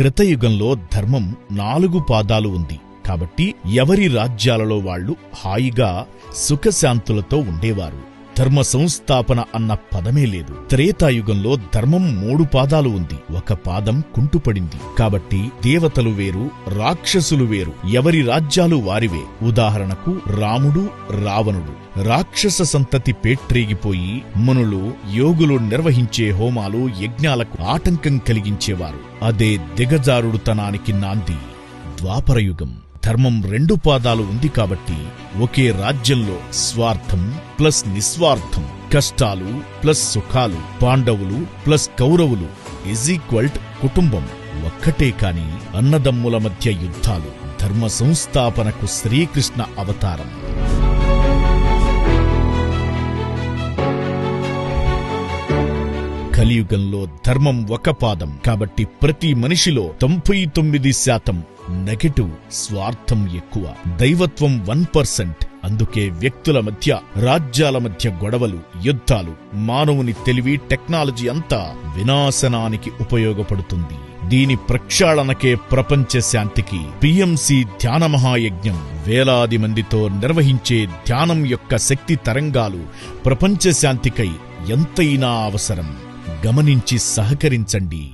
కృతయుగంలో ధర్మం నాలుగు పాదాలు ఉంది. కాబట్టి ఎవరి రాజ్యాలలో వాళ్ళు హాయిగా సుఖశాంతులతో ఉండేవారు. ధర్మ సంస్థాపన అన్న పదమే లేదు. త్రేతాయుగంలో ధర్మం మూడు పాదాలు ఉంది. ఒక పాదం కుంటుపడింది. కాబట్టి దేవతలు వేరు రాక్షసులు వేరు ఎవరి రాజ్యాలు వారివే. ఉదాహరణకు రాముడు రావణుడు. రాక్షస సంతతి పేట్రేగిపోయి మునులు యోగులు నిర్వహించే హోమాలు యజ్ఞాలకు ఆటంకం కలిగించేవారు. అదే దిగజారుడుతనానికి నాంది ద్వాపరయుగం. ధర్మం రెండు పాదాలు ఉంది కాబట్టి ఒకే రాజ్యంలో స్వార్థం ప్లస్ నిస్వార్థం కష్టాలు ప్లస్ సుఖాలు పాండవులు ప్లస్ కౌరవులు ఇజ్ ఈక్వల్ట్ కుటుంబం ఒక్కటే కాని అన్నదమ్ముల మధ్య యుద్ధాలు ధర్మ సంస్థాపనకు శ్రీకృష్ణ అవతారం. కలియుగంలో ధర్మం ఒక పాదం కాబట్టి ప్రతి మనిషిలో తొంభై తొమ్మిది శాతం నెగటివ్ స్వార్థం ఎక్కువ దైవత్వం వన్ పర్సెంట్. అందుకే వ్యక్తుల మధ్య రాజ్యాల మధ్య గొడవలు యుద్ధాలు మానవుని తెలివి టెక్నాలజీ అంతా వినాశనానికి ఉపయోగపడుతుంది. దీని ప్రక్షాళనకే ప్రపంచ శాంతికి పిఎంసి ధ్యాన మహాయజ్ఞం వేలాది మందితో నిర్వహించే ధ్యానం యొక్క శక్తి తరంగాలు ప్రపంచ శాంతికై ఎంతైనా అవసరం. గమనించి సహకరించండి.